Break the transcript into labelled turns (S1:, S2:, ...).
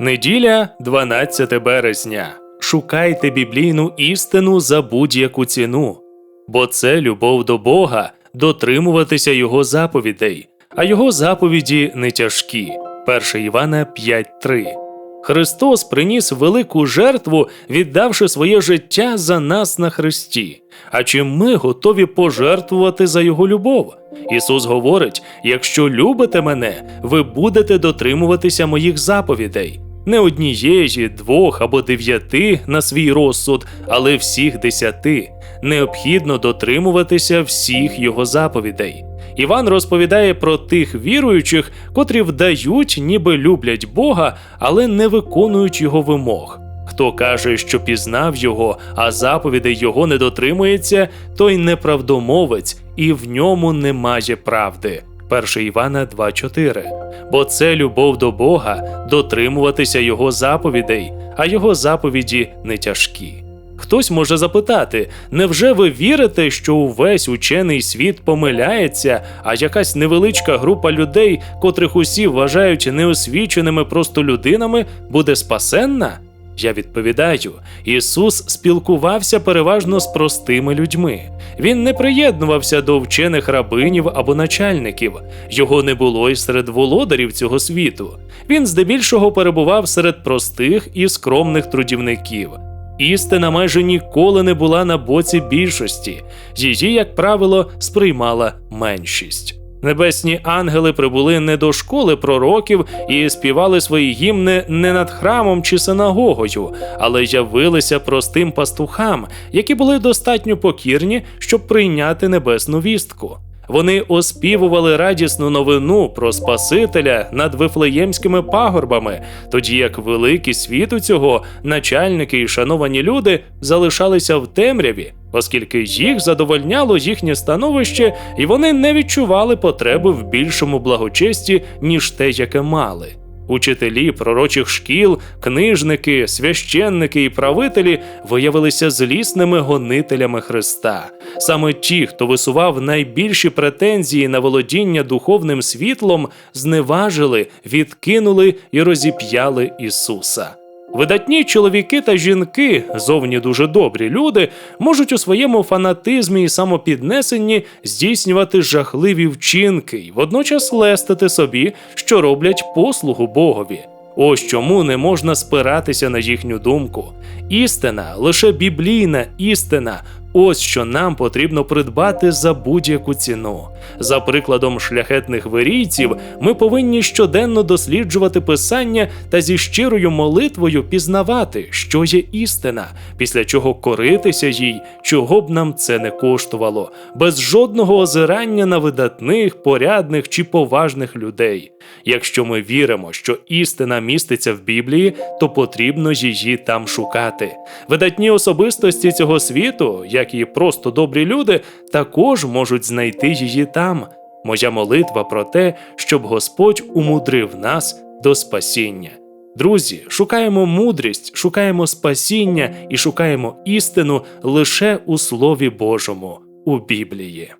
S1: Неділя, 12 березня. Шукайте біблійну істину за будь-яку ціну, бо це любов до Бога, дотримуватися Його заповідей, а Його заповіді не тяжкі. 1 Івана 5.3. Христос приніс велику жертву, віддавши своє життя за нас на Христі. А чи ми готові пожертвувати за Його любов? Ісус говорить: якщо любите мене, ви будете дотримуватися моїх заповідей. Не однієї, двох або дев'яти на свій розсуд, але всіх десяти. Необхідно дотримуватися всіх його заповідей. Іван розповідає про тих віруючих, котрі вдають, ніби люблять Бога, але не виконують його вимог. Хто каже, що пізнав його, а заповідей його не дотримується, той неправдомовець, і в ньому немає правди. 1 Івана 2.4. Бо це любов до Бога, дотримуватися Його заповідей, а Його заповіді не тяжкі. Хтось може запитати, невже ви вірите, що увесь учений світ помиляється, а якась невеличка група людей, котрих усі вважають неосвіченими просто людинами, буде спасенна? Я відповідаю: Ісус спілкувався переважно з простими людьми. Він не приєднувався до вчених рабинів або начальників. Його не було й серед володарів цього світу. Він здебільшого перебував серед простих і скромних трудівників. Істина майже ніколи не була на боці більшості, її, як правило, сприймала меншість. Небесні ангели прибули не до школи пророків і співали свої гімни не над храмом чи синагогою, але явилися простим пастухам, які були достатньо покірні, щоб прийняти небесну вістку. Вони оспівували радісну новину про Спасителя над вифлеємськими пагорбами, тоді як великі світу цього начальники і шановані люди залишалися в темряві, оскільки їх задовольняло їхнє становище, і вони не відчували потреби в більшому благочесті, ніж те, яке мали. Учителі пророчих шкіл, книжники, священники і правителі виявилися злісними гонителями Христа. Саме ті, хто висував найбільші претензії на володіння духовним світлом, зневажили, відкинули і розіп'яли Ісуса. Видатні чоловіки та жінки, зовні дуже добрі люди, можуть у своєму фанатизмі і самопіднесенні здійснювати жахливі вчинки і водночас лестити собі, що роблять послугу Богові. Ось чому не можна спиратися на їхню думку. Істина, лише біблійна істина, ось що нам потрібно придбати за будь-яку ціну. За прикладом шляхетних вирійців, ми повинні щоденно досліджувати писання та зі щирою молитвою пізнавати, що є істина, після чого коритися їй, чого б нам це не коштувало, без жодного озирання на видатних, порядних чи поважних людей. Якщо ми віримо, що істина міститься в Біблії, то потрібно її там шукати. Видатні особистості цього світу, як і просто добрі люди, також можуть знайти її там. Моя молитва про те, щоб Господь умудрив нас до спасіння. Друзі, шукаємо мудрість, шукаємо спасіння і шукаємо істину лише у Слові Божому, у Біблії.